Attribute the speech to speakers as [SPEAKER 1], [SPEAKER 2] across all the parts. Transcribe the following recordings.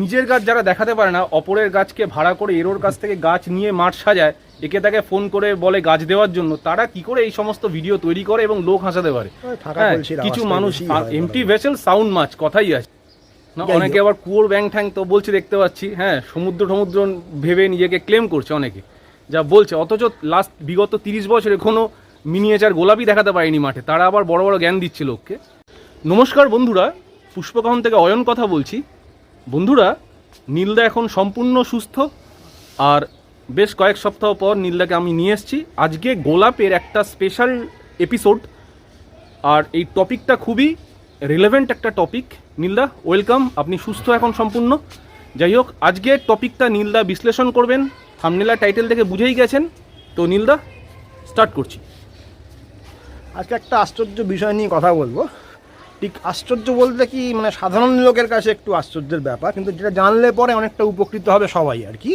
[SPEAKER 1] নিজের গাছ যারা দেখাতে পারে না অপরের গাছকে ভাড়া করে এরোর কাছ থেকে গাছ নিয়ে মাঠ সাজায় একে তাকে ফোন করে বলে গাছ দেওয়ার জন্য তারা কি করে এই সমস্ত ভিডিও তৈরি করে এবং লোক হাসাতে পারে? হ্যাঁ, কিছু মানুষ এমটি ভেসেল সাউন্ড মাছ কথাই আছে। না অনেকে আবার কুয়োর ব্যাং ঠ্যাং তো বলছে দেখতে পাচ্ছি হ্যাঁ সমুদ্র সমুদ্র ভেবে নিজেকে ক্লেম করছে অনেকে। যা বলছে অথচ লাস্ট বিগত তিরিশ বছরে কোনো মিনিয়েচার গোলাপি দেখাতে পারেনি মাঠে তারা আবার বড় বড় জ্ঞান দিচ্ছে লোককে। নমস্কার বন্ধুরা পুষ্পকাহন থেকে অয়ন কথা বলছি। বন্ধুরা, নীলদা এখন সম্পূর্ণ সুস্থ। আর বেশ কয়েক সপ্তাহ পর নীলদাকে আমি নিয়ে এসেছি। আজকে গোলাপের একটা স্পেশাল এপিসোড আর এই টপিকটা খুবই রিলেভেন্ট একটা টপিক নীলদা ওয়েলকাম আপনি সুস্থ এখন সম্পূর্ণ। যাই হোক আজকের টপিকটা নীলদা বিশ্লেষণ করবেন। থামনেলা টাইটেল থেকে বুঝেই গেছেন। তো নীলদা স্টার্ট করছি।
[SPEAKER 2] আজকে একটা আশ্চর্য বিষয় নিয়ে কথা বলব। ঠিক আশ্চর্য বলতে কি মানে সাধারণ লোকের কাছে একটু আশ্চর্যের ব্যাপার, কিন্তু যেটা জানলে পরে অনেকটা উপকৃত হবে সবাই আর কি।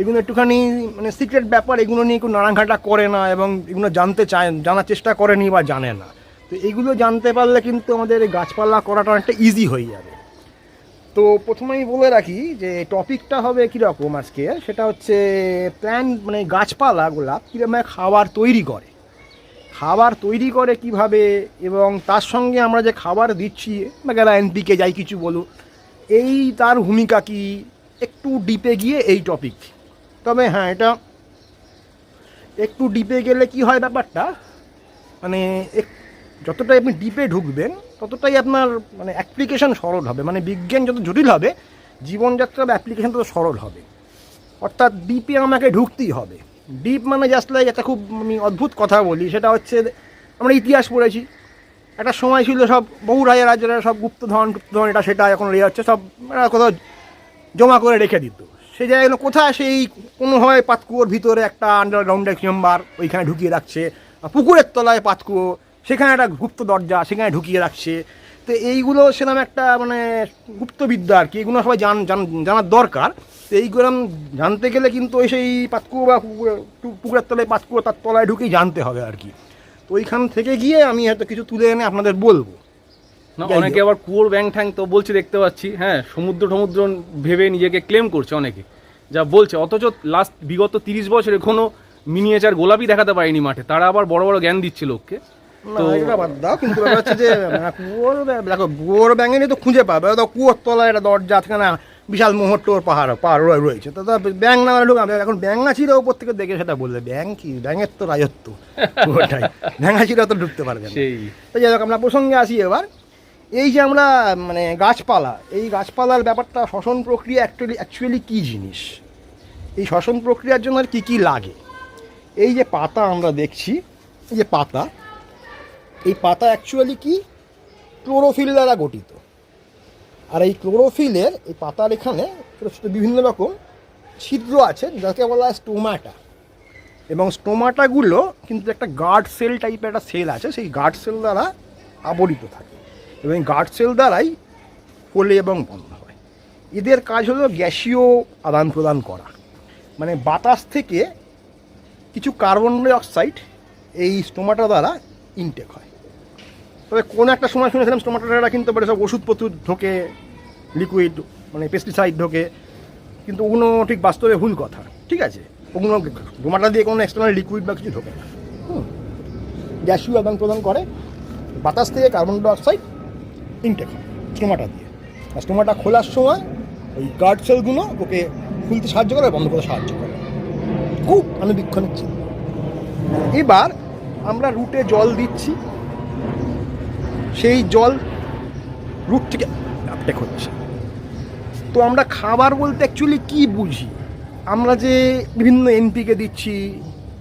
[SPEAKER 2] এগুলো একটুখানি মানে সিক্রেট ব্যাপার, এগুলো নিয়ে কেউ নাড়াঘাটা করে না এবং এগুলো জানতে চায়, জানার চেষ্টা করেনি বা জানে না। তো এগুলো জানতে পারলে কিন্তু আমাদের গাছপালা করাটা অনেকটা ইজি হয়ে যাবে। তো প্রথমেই বলে রাখি যে টপিকটা হবে কীরকম আজকে? সেটা হচ্ছে প্ল্যান মানে গাছপালাগুলা কীরকম খাবার তৈরি করে। খাবার তৈরি করে কীভাবে এবং তার সঙ্গে আমরা যে খাবার দিচ্ছি বা গেলা এনপিকে যাই কিছু বলুন, এই তার ভূমিকা কি? একটু ডিপে গিয়ে এই টপিক তবে হ্যাঁ এটা একটু ডিপে গেলে কি হয় ব্যাপারটা? মানে যতটাই আপনি ডিপে ঢুকবেন, ততটাই আপনার মানে অ্যাপ্লিকেশন সরল হবে। মানে বিজ্ঞান যত জটিল হবে জীবনযাত্রা বা অ্যাপ্লিকেশন তত সরল হবে। অর্থাৎ ডিপে আমাকে ঢুকতেই হবে। ডিপ মানে জাস্ট লাইক একটা খুব, আমি অদ্ভুত কথা বলি, সেটা হচ্ছে আমরা ইতিহাস পড়েছি। একটা সময় ছিল সব বহু রাজা রাজারা, সব গুপ্তধন গুপ্তধন, এটা সেটা, এখন রে হচ্ছে সব কোথাও জমা করে রেখে দিত। সেই জায়গাগুলো কোথায়? সেই কোনো হয় পাতকুয়োর ভিতরে একটা আন্ডারগ্রাউন্ডের চেম্বার ওইখানে ঢুকিয়ে রাখছে, পুকুরের তলায় পাতকুয়ো, সেখানে একটা গুপ্ত দরজা, সেখানে ঢুকিয়ে রাখছে। তো এইগুলো সেরকম একটা মানে গুপ্তবিদ্যা আর কি এগুলো সবাই জান জান- জানার দরকার। তো এইগুলো জানতে গেলে কিন্তু ওই সেই পাতকুয়ো বা পুকুরের তলায় পাতকুয়ো তার তলায় ঢুকেই জানতে হবে আর কি। তো ওইখান থেকে গিয়ে আমি হয়তো কিছু তুলে এনে আপনাদের বলব।
[SPEAKER 1] না অনেকে আবার কুয়োর ব্যাং ঠ্যাং তো বলছে দেখতে পাচ্ছি হ্যাঁ সমুদ্র সমুদ্র ভেবে নিজেকে ক্লেম করছে অনেকে। যা বলছে অথচ লাস্ট বিগত তিরিশ বছরে কোনো মিনিয়েচার গোলাপি দেখাতে পারেনি মাঠে। তারা আবার বড় বড় জ্ঞান দিচ্ছে লোককে।
[SPEAKER 2] মানে খুঁজে পাবে কুয়োর তলায় একটা দরজা বিশাল মোহর টোর পাহাড় পাহাড় রয়েছে। তো ব্যাং না ঢুকা এখন ব্যাঙাচিরা উপর থেকে দেখে সেটা বলবে ব্যাং কি? ব্যাঙের তো রাজত্ব ওটাই ব্যাঙাচিরা তো ঢুকতে পারবে তো যাই হোক আমরা প্রসঙ্গে আসি এবার। এই যে আমরা মানে গাছপালা এই গাছপালার ব্যাপারটা শ্বসন প্রক্রিয়া অ্যাকচুয়ালি অ্যাকচুয়ালি কী জিনিস? এই শ্বসন প্রক্রিয়ার জন্য আর কী কী লাগে? এই যে পাতা আমরা দেখছি এই যে পাতা এই পাতা অ্যাকচুয়ালি কি? ক্লোরোফিল দ্বারা গঠিত। আর এই ক্লোরোফিলের এই পাতার এখানে বিভিন্ন রকম ছিদ্র আছে, যাকে বলা হয় স্টোমাটা এবং স্টোমাটাগুলো কিন্তু একটা গার্ড সেল টাইপের একটা সেল আছে, সেই গার্ড সেল দ্বারা আবরিত থাকে। এবং গার্ড সেল দ্বারাই ফোলে এবং বন্ধ হয়। এদের কাজ হলো গ্যাসীয় আদান প্রদান করা। মানে বাতাস থেকে কিছু কার্বন ডাই অক্সাইড এই স্টোমাটা দ্বারা ইনটেক হয়। তবে কোনো একটা সময় শুনেছিলাম স্টোমাটাটা কিন্তু পরে সব ওষুধপত্র ঢোকে লিকুইড মানে পেস্টিসাইড ঢোকে, কিন্তু ওগুলো ঠিক বাস্তবে ভুল কথা, ঠিক আছে? ওগুলো গোমাটা দিয়ে কোনো এক্সটার্নাল লিকুইড বা কিছু ঢোকে না। গ্যাসীয় আদান প্রদান করে, বাতাস থেকে কার্বন ডাইঅক্সাইড ইনটেক হয় স্টোমাটা দিয়ে। আর স্টোমাটা খোলার সময় ওই গার্ড সেলগুলো ওকে খুলতে সাহায্য করে, বন্ধ করতে সাহায্য করে। খুব আনুবীক্ষণিক চিহ্ন এবার আমরা রুটে জল দিচ্ছি। সেই জল রুট থেকে আপটেক হচ্ছে তো আমরা খাবার বলতে অ্যাকচুয়ালি কি বুঝি? আমরা যে বিভিন্ন এনপিকে দিচ্ছি,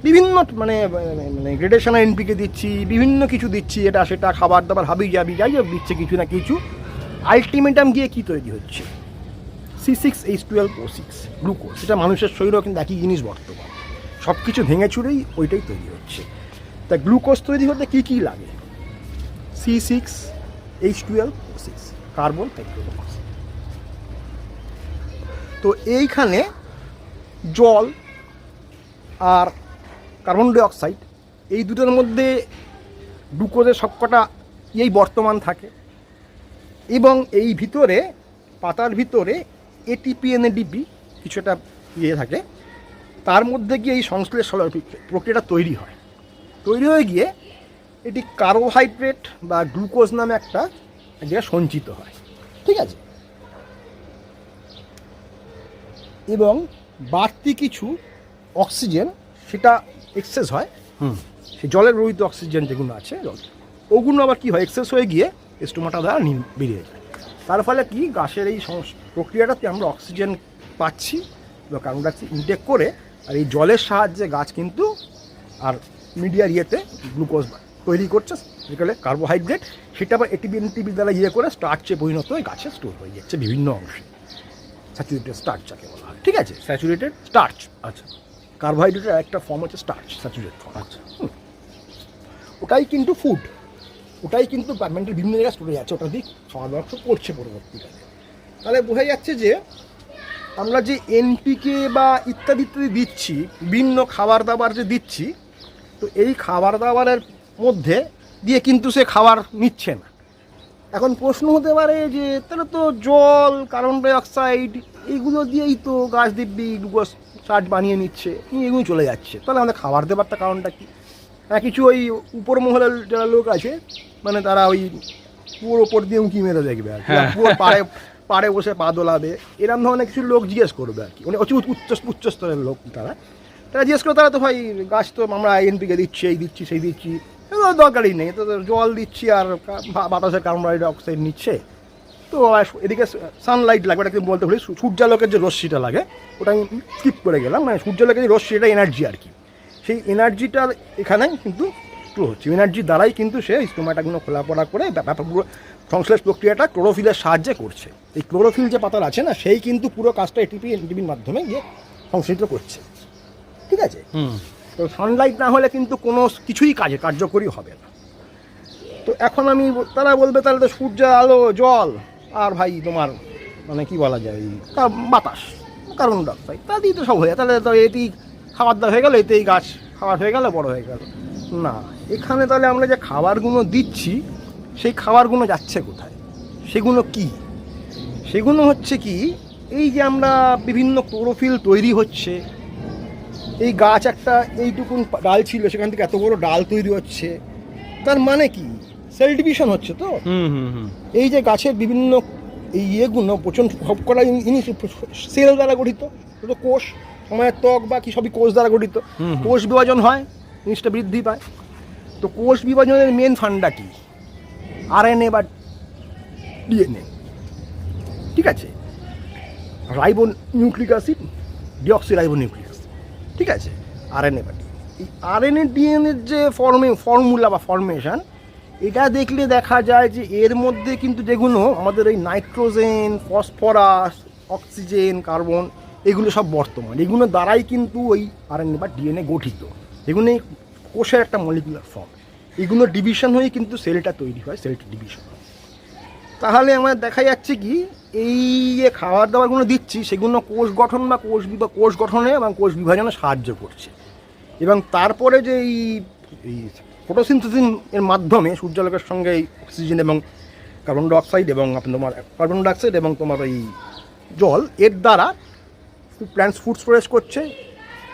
[SPEAKER 2] বিভিন্ন মানে মানে গ্রেডেশনাল এনপিকে দিচ্ছি, বিভিন্ন কিছু দিচ্ছি, এটা, সেটা খাবার দাবার হাবি যাবি, যাই হোক, দিচ্ছে কিছু না কিছু আলটিমেটাম গিয়ে কী তৈরি হচ্ছে? C six H twelve O six glucose এটা মানুষের শরীরেও কিন্তু একই জিনিস বর্তমান। সব কিছু ভেঙে চুরেই ওইটাই তৈরি হচ্ছে। তা গ্লুকোজ তৈরি হতে কী কী লাগে? C six H twelve six carbon তো এইখানে জল আর কার্বন ডাইঅক্সাইড এই দুটোর মধ্যে গ্লুকোজের সবকটা এই বর্তমান থাকে। এবং এই ভিতরে, পাতার ভিতরে এটিপি এনএডিপি কিছু একটা ইয়ে থাকে। তার মধ্যে গিয়ে এই সংশ্লেষ প্রক্রিয়াটা তৈরি হয়। তৈরি হয়ে গিয়ে এটি কার্বোহাইড্রেট বা গ্লুকোজ নামে একটা এক জায়গায় সঞ্চিত হয়। ঠিক আছে? এবং বাড়তি কিছু অক্সিজেন সেটা এক্সেস হয়।
[SPEAKER 1] হুম।
[SPEAKER 2] সে জলের রহিত অক্সিজেন যেগুলো আছে জল। ওগুলো আবার কী হয়? এক্সেস হয়ে গিয়ে স্টোমাটা দ্বারা বেরিয়ে যায়। তার ফলে কি? গাছের এই প্রক্রিয়াটাতে আমরা অক্সিজেন পাচ্ছি বা কার্বন ডাইঅক্সাইড ইনটেক করে আর এই জলের সাহায্যে গাছ কিন্তু আর মিডিয়ার ইয়েতে গ্লুকোজ তৈরি করছে যেগুলো কার্বোহাইড্রেট সেটা আবার এটিপি এনটিপি দ্বারা ইয়ে করে স্টার্চে পরিণত হয়ে গাছে স্টোর হয়ে যাচ্ছে বিভিন্ন অংশে। স্যাচুরেটেড স্টার্চ যাকে বলা হয়। ঠিক আছে?
[SPEAKER 1] স্যাচুরেটেড
[SPEAKER 2] স্টার্চ
[SPEAKER 1] আচ্ছা।
[SPEAKER 2] কার্বোহাইড্রেটের একটা ফর্ম হচ্ছে স্টার্চ স্যাচুরেট ফর্ম
[SPEAKER 1] আচ্ছা।
[SPEAKER 2] ওটাই কিন্তু ফুড ওটাই কিন্তু মেন্টাল বিভিন্ন জায়গায় স্টোরে যাচ্ছে। ওটা দিয়ে খাওয়া দাওয়া করছে পরবর্তীকালে। তাহলে বোঝা যাচ্ছে যে আমরা যে এনপিকে বা ইত্যাদি ইত্যাদি দিচ্ছি বিভিন্ন খাবার দাবার যে দিচ্ছি তো এই খাবার দাবারের মধ্যে দিয়ে কিন্তু সে খাবার নিচ্ছে না। এখন প্রশ্ন হতে পারে যে তাহলে তো জল কার্বন ডাইঅক্সাইড এইগুলো দিয়েই তো গাছ দিব্যি গ্লুকোজ চার্জ বানিয়ে নিচ্ছে এগুলো চলে যাচ্ছে। তাহলে আমাদের খাবার দেবারটা কারণটা কি? হ্যাঁ কিছু ওই উপর মহলের যারা লোক আছে মানে তারা ওই পুরো ওপর দিয়ে উঁকি মেরে দেখবে আর কি
[SPEAKER 1] হ্যাঁ।
[SPEAKER 2] পুরো পাড়ে পাড়ে বসে পা দোলাবে এরকম ধরনের কিছু লোক জিজ্ঞেস করবে আর কি। মানে অতি উচ্চ উচ্চস্তরের লোক তারা। তারা জিজ্ঞেস করে তারা তো ভাই গাছ তো আমরা এনপিকে দিচ্ছি এই দিচ্ছি সেই দিচ্ছি দরকারই নেই। তো জল দিচ্ছি আর কা- বা- বাতাসে কার্বন ডাই অক্সাইড নিচ্ছে। তো এদিকে সানলাইট লাগবে ওটাকে বলতে বলি সূ- সূর্যালোকের যে রশ্মিটা লাগে, ওটা আমি স্কিপ করে গেলাম। মানে সূর্যালোকের যে রশ্মি, এটা এনার্জি আর কি। সেই এনার্জিটা এখানে কিন্তু স্টোর হচ্ছে। এনার্জির দ্বারাই কিন্তু সে স্টোমাটাগুলো খোলা পড়া করে পুরো সংশ্লেষ প্রক্রিয়াটা ক্লোরোফিলের সাহায্যে করছে। এই ক্লোরোফিল যে পাতার আছে না, সেই কিন্তু পুরো কাজটা এটিপি এনটিপির মাধ্যমে গিয়ে সংশ্লেষিত করছে। ঠিক আছে? তো সানলাইট না হলে কিন্তু কোনো কিছুই কাজে কার্যকরী হবে না। তো এখন আমি তারা বলবে তাহলে তো সূর্য, আলো, জল, আর ভাই তোমার মানে কি বলা যায় কা- বাতাস কার্বন ডাইঅক্সাইড তা দিয়ে তো সব হয়ে। তাহলে তো এটি খাবার দাবার হয়ে গেল, এতেই গাছ খাবার হয়ে গেল, বড় হয়ে গেল। না, এখানে তাহলে আমরা যে খাবারগুলো দিচ্ছি, সেই খাবারগুলো যাচ্ছে কোথায়? সেগুলো কি? সেগুলো হচ্ছে কি, এই যে আমরা বিভিন্ন ক্লোরোফিল তৈরি হচ্ছে এই গাছ একটা এইটুকুন ডাল ছিল সেখান থেকে এত বড় ডাল তৈরি হচ্ছে। তার মানে কি? সেল ডিভিশন হচ্ছে তো?
[SPEAKER 1] হুম হুম হুম।
[SPEAKER 2] এই যে গাছের বিভিন্ন এই ইয়েগুলো প্রচণ্ড সব করা জিনিস সেল দ্বারা গঠিত তো কোষ সময়ের ত্বক বা কি সবই কোষ দ্বারা গঠিত। কোষ বিভাজন হয় জিনিসটা বৃদ্ধি পায়। তো কোষ বিভাজনের মেন ফান্ডা কি? আর আরএনএ বা ডিএনএ ঠিক আছে? Ribonucleic acid deoxy ribo nucleic ঠিক আছে? আরএনএ বা এই আরএনএ ডিএনএর যে ফর্মে ফর্মুলা বা ফর্মেশন এটা দেখলে দেখা যায় যে এর মধ্যে কিন্তু যেগুলো আমাদের এই নাইট্রোজেন ফসফরাস অক্সিজেন কার্বন এগুলো সব বর্তমান। এগুলো দ্বারাই কিন্তু ওই আরএনএ বা ডিএনএ গঠিত। এগুলো কোষের একটা মলিকুলার ফর্ম এগুলো ডিভিশন হয়ে কিন্তু সেলটা তৈরি হয় সেলটা ডিভিশন তাহলে আমার দেখা যাচ্ছে কি এই যে খাবার দাবারগুলো দিচ্ছি, সেগুলো কোষ গঠন বা কোষ বিভা, কোষ গঠনে এবং কোষ বিভাজনে সাহায্য করছে। এবং তারপরে যে এই এই ফটোসিনথেসিস এর মাধ্যমে সূর্যালোকের সঙ্গে এই অক্সিজেন এবং কার্বন ডাইঅক্সাইড এবং তোমার কার্বন ডাইঅক্সাইড এবং তোমার এই জল, এর দ্বারা প্ল্যান্টস ফুড স্টোরেজ করছে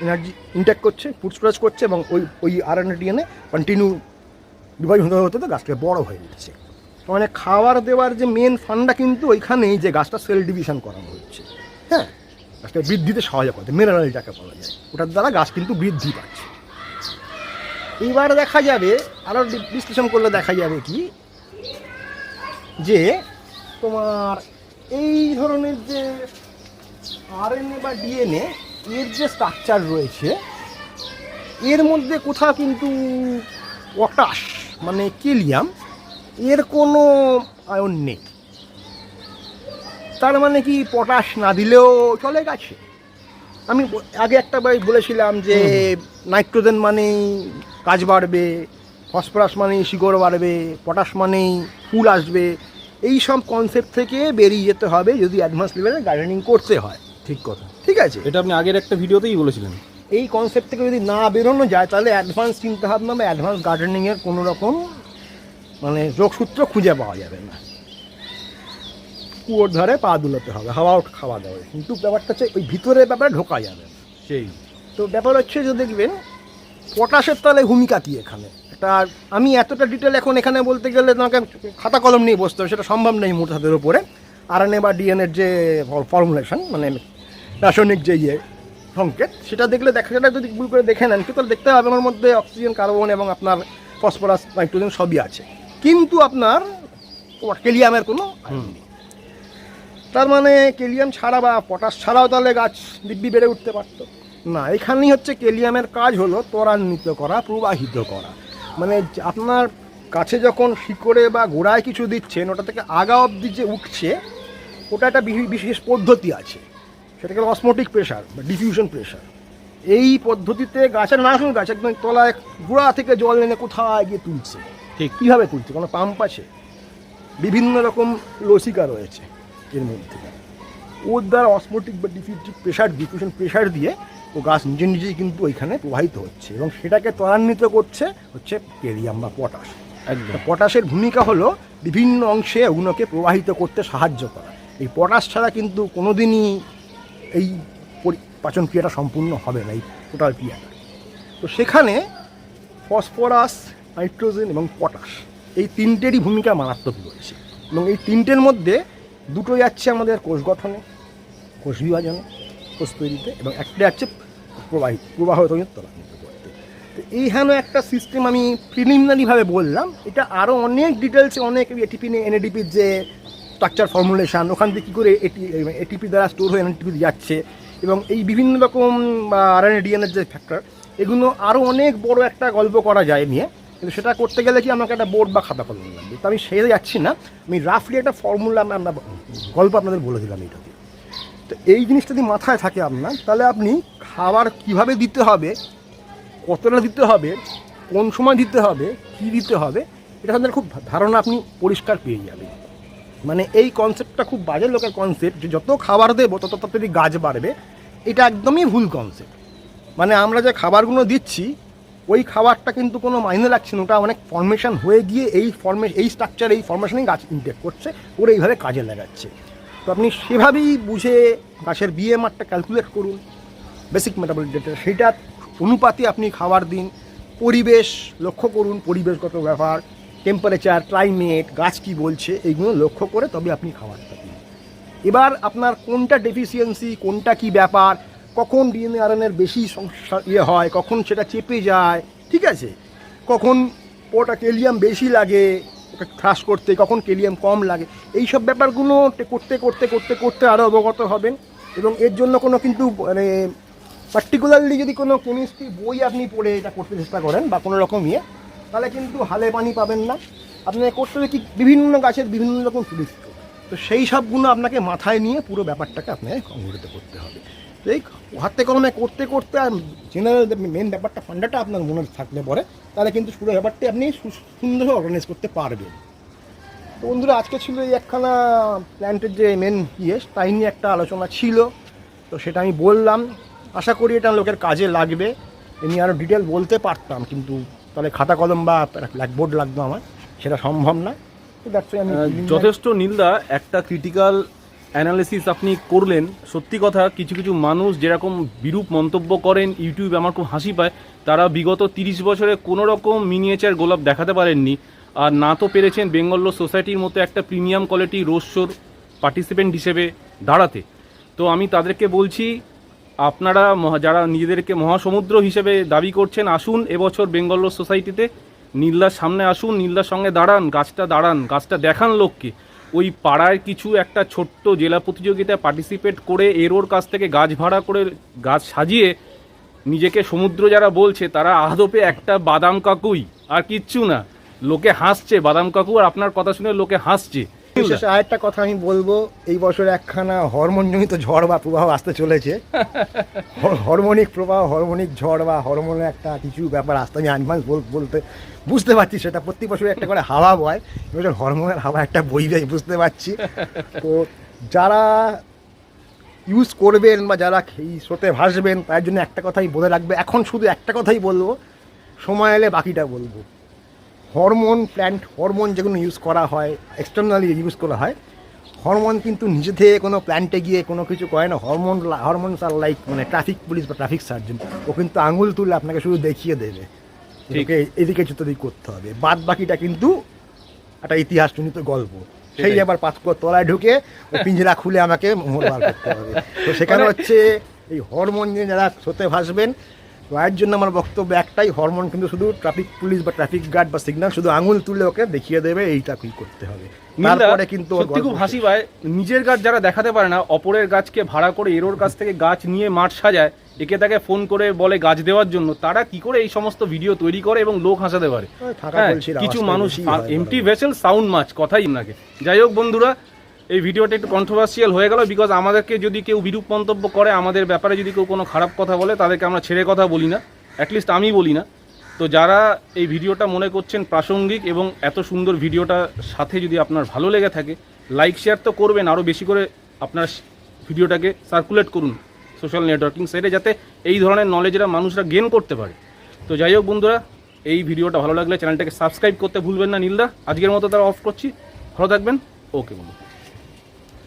[SPEAKER 2] এনার্জি ইনটেক করছে ফুড স্টোরেজ করছে এবং ওই ওই আরএনএ ডিএনএ কন্টিনিউ বিভাজন হতে হতে তো গাছটা বড় হয়ে যাচ্ছে। মানে খাবার দেওয়ার যে মেন ফান্ডটা কিন্তু ওইখানেই যে গাছটা সেল ডিভিশন করানো হচ্ছে। হ্যাঁ? গাছটা বৃদ্ধিতে সহায়ক হচ্ছে মিনারেল যাকে বলা যায়। ওটার দ্বারা গাছ কিন্তু বৃদ্ধি পাচ্ছে। এইবার দেখা যাবে আরও বিশ্লেষণ করলে দেখা যাবে কি? যে তোমার এই ধরনের যে আরএনএ বা ডিএনএ এর যে স্ট্রাকচার রয়েছে, এর মধ্যে কোথাও কিন্তু পটাশ মানে কেলিয়াম এর কোনো আয়ন নেই। তার মানে কি পটাশ না দিলেও চলে গেছে। আমি আগে একটা বার বলেছিলাম যে নাইট্রোজেন মানেই কাজ বাড়বে ফসফরাস মানেই শিকড় বাড়বে পটাশ মানেই ফুল আসবে। এই সব কনসেপ্ট থেকে বেরিয়ে যেতে হবে যদি অ্যাডভান্স লেভেলে গার্ডেনিং করতে হয়।
[SPEAKER 1] ঠিক কথা।
[SPEAKER 2] ঠিক আছে?
[SPEAKER 1] এটা আপনি আগের একটা ভিডিওতেই বলেছিলেন।
[SPEAKER 2] এই কনসেপ্ট থেকে যদি না বেরোনো যায় তাহলে অ্যাডভান্স চিন্তাভাবনা বা অ্যাডভান্স গার্ডেনিংয়ের কোনো রকম মানে যোগসূত্র খুঁজে পাওয়া যাবে না। কুয়োর ধারে পা দুলোতে হবে হাওয়াও খাওয়া দাওয়া। কিন্তু ব্যাপারটা হচ্ছে ওই ভিতরের ব্যাপারে ঢোকা যাবে না।
[SPEAKER 1] সেই।
[SPEAKER 2] তো ব্যাপার হচ্ছে যে দেখবেন পটাশের তাহলে ভূমিকা কি এখানে? একটা আমি এতটা ডিটেল এখন এখানে বলতে গেলে তোমাকে খাতা কলম নিয়ে বসতে হবে সেটা সম্ভব নেই মুহূর্ত হাতের উপরে। আরএনএ বা ডিএনএর যে ফর্মুলেশন মানে রাসায়নিক যে ইয়ে সংকেত সেটা দেখলে দেখা সেটা যদি ভুল করে দেখে নেন তাহলে দেখতে হবে আমার মধ্যে অক্সিজেন কার্বন এবং আপনার ফসফরাস নাইট্রোজেন সবই আছে। কিন্তু আপনার কেলিয়ামের কোনো নেই। তার মানে কেলিয়াম ছাড়া বা পটাশ ছাড়াও তাহলে গাছ দিব্যি বেড়ে উঠতে পারতো। না এখানেই হচ্ছে কেলিয়ামের কাজ হলো ত্বরান্বিত করা প্রবাহিত করা। মানে আপনার কাছে যখন শিকড়ে বা গোড়ায় কিছু দিচ্ছেন ওটা থেকে আগা অবধি যে উঠছে ওটা একটা বিশেষ পদ্ধতি আছে। সেটাকে অসমোটিক প্রেশার বা ডিফিউশন প্রেশার এই পদ্ধতিতে গাছের না শুনুন গাছ একদম তলায় গোড়া থেকে জল এনে কোথায় গিয়ে তুলছে।
[SPEAKER 1] ঠিক।
[SPEAKER 2] কীভাবে তুলছে? কোনো পাম্প আছে? বিভিন্ন রকম লসিকা রয়েছে এর মধ্যে। ওর দ্বারা অসমোটিক বা ডিফিউটিভ প্রেশার ডিফিউশন প্রেশার দিয়ে ও গাছ নিজে নিজেই কিন্তু ওইখানে প্রবাহিত হচ্ছে এবং সেটাকে ত্বরান্বিত করছে হচ্ছে কেরিয়াম বা পটাশ
[SPEAKER 1] একদম।
[SPEAKER 2] পটাশের ভূমিকা হলো বিভিন্ন অংশে ওগুলোকে প্রবাহিত করতে সাহায্য করা। এই পটাশ ছাড়া কিন্তু কোনোদিনই এই পরি- পাচন ক্রিয়াটা সম্পূর্ণ হবে না এই টোটাল ক্রিয়াটা। তো সেখানে ফসফরাস নাইট্রোজেন এবং পটাশ। এই তিনটেরই ভূমিকা মারাত্মক রয়েছে এবং এই তিনটের মধ্যে দুটো যাচ্ছে আমাদের কোষ গঠনে, কোষ বিভাজনে, কোষ তৈরিতে এবং একটা যাচ্ছে প্রবাহিত প্রবাহ ত্বরান্বিত করতে। তো এইখানে একটা সিস্টেম আমি প্রিলিমিনারিভাবে বললাম। এটা আরও অনেক ডিটেলসে অনেক এটিপি নিয়ে এনএডিপির যে স্ট্রাকচার ফর্মুলেশান ওখান থেকে কী করে এটি এটিপি দ্বারা স্টোর হয়ে এনএডিপি যাচ্ছে এবং এই বিভিন্ন রকম আরএনএ ডিএনএর যে ফ্যাক্টর এগুলো আরও অনেক বড় একটা গল্প করা যায় নিয়ে। কিন্তু সেটা করতে গেলে কি আমাকে একটা বোর্ড বা খাতা কলম লাগবে? তো আমি সেই যাচ্ছি না। আমি রাফলি একটা ফর্মুলা আমরা গল্প আপনাদের বলে দিলাম এইটাকে তো এই জিনিসটা যদি মাথায় থাকে আপনার, তাহলে আপনি খাবার কীভাবে দিতে হবে, কতটা দিতে হবে, কোন সময় দিতে হবে, কি দিতে হবে, এটা আপনার খুব ধারণা আপনি পরিষ্কার পেয়ে যাবেন। মানে এই কনসেপ্টটা খুব বাজে লোকের কনসেপ্ট যে যত খাবার দেবো, তত তাড়াতাড়ি গাছ বাড়বে, এটা একদমই ভুল কনসেপ্ট মানে আমরা যে খাবারগুলো দিচ্ছি ওই খাবারটা কিন্তু কোনো মাইনে লাগছে না, ওটা অনেক ফর্মেশন হয়ে গিয়ে এই ফর্মে এই স্ট্রাকচার এই ফর্মেশনেই গাছ ইনটেক করছে, ওরা এইভাবে কাজে লাগাচ্ছে। তো আপনি সেভাবেই বুঝে গাছের বিএমআরটা ক্যালকুলেট করুন বেসিক মেটাবলিক ডেটা সেটা অনুপাতে আপনি খাবার দিন, পরিবেশ লক্ষ্য করুন, পরিবেশগত ব্যাপার টেম্পারেচার ক্লাইমেট গাছ কি বলছে, এইগুলো লক্ষ্য করে তবে আপনি খাবারটা দিন। এবার আপনার কোনটা ডেফিসিয়েন্সি কোনটা কি ব্যাপার কখন ডিএনএ আরএনএর বেশি সমস্যা ইয়ে হয়, কখন সেটা চেপে যায়, ঠিক আছে? কখন ওটা কেলিয়াম বেশি লাগে ওকে থ্রাস করতে, কখন কেলিয়াম কম লাগে এই সব ব্যাপারগুলো করতে করতে করতে করতে আরও অবগত হবেন। এবং এর জন্য কোনো কিন্তু মানে পার্টিকুলারলি যদি কোনো কেমিস্ট্রি বই আপনি পড়ে এটা করতে চেষ্টা করেন বা কোনো রকম ইয়ে তাহলে কিন্তু হালে পানি পাবেন না। আপনাকে করতে কি, বিভিন্ন গাছের বিভিন্ন রকম চরিত্র তো সেই সবগুলো আপনাকে মাথায় নিয়ে পুরো ব্যাপারটাকে আপনাকে সংগঠিত করতে হবে। এই হাতে কলমে করতে করতে আর জেনারেল মেন ব্যাপারটা ফান্ডাটা আপনার মনে থাকলে পরে, তাহলে কিন্তু পুরো ব্যাপারটি আপনি সুন্দরভাবে অর্গানাইজ করতে পারবেন। তো বন্ধুরা, আজকে ছিল এই একখানা প্ল্যান্টের যে মেন ইয়ে তাই নিয়ে একটা আলোচনা ছিল। তো সেটা আমি বললাম। আশা করি এটা লোকের কাজে লাগবে। এমনি আরও ডিটেল বলতে পারতাম, কিন্তু তাহলে খাতা কলম বা ব্ল্যাকবোর্ড লাগতো আমার, সেটা সম্ভব না।
[SPEAKER 1] যথেষ্ট নীলদা, একটা ক্রিটিক্যাল অ্যানালিসিস আপনি করলেন, সত্যি কথা কিছু কিছু মানুষ যেরকম বিরূপ মন্তব্য করেন ইউটিউবে আমার খুব হাসি পায়, তারা বিগত তিরিশ বছরে কোনো রকম মিনিয়েচার গোলাপ দেখাতে পারেননি। আর না তো পেরেছেন বেঙ্গল সোসাইটির মতো একটা প্রিমিয়াম কোয়ালিটি রোজ শোর পার্টিসিপেন্ট হিসেবে দাঁড়াতে। তো আমি তাদেরকে বলছি, আপনারা যারা নিজেদেরকে মহাসমুদ্র হিসেবে দাবি করছেন, আসুন এবছর বেঙ্গল সোসাইটিতে নীলদার সামনে আসুন, নীলদার সঙ্গে দাঁড়ান, গাছটা দাঁড়ান, গাছটা দেখান লোককে। ওই পাড়ায় কিছু একটা ছোট্ট জেলা প্রতিযোগিতায় পার্টিসিপেট করে এরোর কাছ থেকে গাছ ভাড়া করে গাছ সাজিয়ে নিজেকে সমুদ্র যারা বলছে, তারা আদপে একটা বাদাম কাকুই। আর কিচ্ছু না, লোকে হাসছে, বাদাম কাকু আর আপনার কথা শুনে লোকে হাসছে।
[SPEAKER 2] বিশেষ আরেকটা কথা আমি বলব এই বছর একখানা হরমোনজনিত ঝড় বা প্রবাহ আসতে চলেছে। হরমোনিক প্রবাহ হরমোনিক ঝড় বা হরমোনের একটা কিছু ব্যাপার আসতে আমি অ্যাডভান্স বলতে বুঝতে পারছি সেটা। প্রতি বছর একটা করে হাওয়া বয় এবছর হরমোনের হাওয়া একটা বইবে আমি বুঝতে পারছি। তো যারা ইউজ করবেন বা যারা এই স্রোতে ভাসবেন তার জন্য একটা কথাই বলে রাখবে। এখন শুধু একটা কথাই বলব সময় এলে বাকিটা বলব। হরমোন প্ল্যান্ট হরমোন যেগুলো ইউজ করা হয় এক্সটার্নালি ইউজ করা হয় হরমোন কিন্তু নিজে থেকে কোনো প্ল্যান্টে গিয়ে কোনো কিছু করে না। হরমোন হরমোনস আর লাইক মানে ট্রাফিক পুলিশ বা ট্রাফিক সার্জন ও কিন্তু আঙুল তুলে আপনাকে শুধু দেখিয়ে দেবে। এদিকে যেতে দিক করতে হবে। বাদ বাকিটা কিন্তু একটা ইতিহাস জনিত গল্প সেই। আবার পাঁচকোর তলায় ঢুকে ও পিঞ্জরা খুলে আমাকে মোহর বার করতে হবে। তো সেখানে
[SPEAKER 1] মানে-
[SPEAKER 2] হচ্ছে এই হরমোন নিয়ে যারা স্রোতে ভাসবেন এর জন্য আমার বক্তব্য একটাই হরমোন কিন্তু শুধু ট্রাফিক পুলিশ বা ট্রাফিক গার্ড বা সিগন্যাল শুধু আঙুল তুলে ওকে দেখিয়ে দেবে এইটা কি করতে হবে। তারপরে কিন্তু
[SPEAKER 1] সত্যি খুব হাসি পায়। নিজের গাছ যারা দেখাতে পারে না অপরের গাছকে ভাড়া করে এরোর কাছ থেকে গাছ নিয়ে মাঠ সাজায় একে তাকে ফোন করে বলে গাছ দেওয়ার জন্য তারা কি করে এই সমস্ত ভিডিও তৈরি করে এবং লোক হাসাতে পারে? হ্যাঁ, কিছু মানুষ এমটি ভেসেল সাউন্ড মাছ কথাই নাকি। যাই হোক বন্ধুরা এই ভিডিওটা একটু কন্ট্রোভার্সিয়াল হয়ে গেল বিকজ আমাদেরকে যদি কেউ বিরূপ মন্তব্য করে, আমাদের ব্যাপারে যদি কেউ কোনো খারাপ কথা বলে, তাদেরকে আমরা ছেড়ে কথা বলি না। অ্যাটলিস্ট আমি বলি না। তো যারা এই ভিডিওটা মনে করছেন প্রাসঙ্গিক এবং এত সুন্দর ভিডিওটা সাথে যদি আপনার ভালো লেগে থাকে লাইক শেয়ার তো করবেন আরও বেশি করে আপনার ভিডিওটাকে সার্কুলেট করুন সোশ্যাল নেটওয়ার্কিং সাইটে যাতে এই ধরনের নলেজরা মানুষরা গেন করতে পারে। তো যাই হোক বন্ধুরা, এই ভিডিওটা ভালো লাগলে চ্যানেলটাকে সাবস্ক্রাইব করতে ভুলবেন না নীলদা। আজকের মতো তারা অফ করছি। ভালো থাকবেন। ওকে বন্ধু।